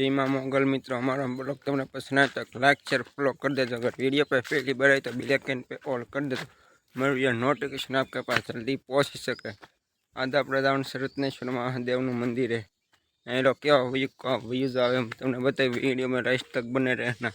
જય મોગલ મિત્રો અમારો બ્લોગ તમને પસંદ આવે તો લાઈક શેર ફોલો કરી દેજો. અગર વીડિયો પર પહેલી बार તો બ્લેક એન્ડ પે ઓલ ऑल कर देજો મારું વીડિયો નોટિફિકેશન આપકે પાસ જલ્દી પહોંચી શકે. આદા પ્રદાન જવાનું શરતનેશ્વર મહાદેવનું મંદિર હે. અહીં લો કેવા વ્યૂઝ આવે એમ તમને બતાવી. વિડીયોમાં રાઈસ તક બને રહેના.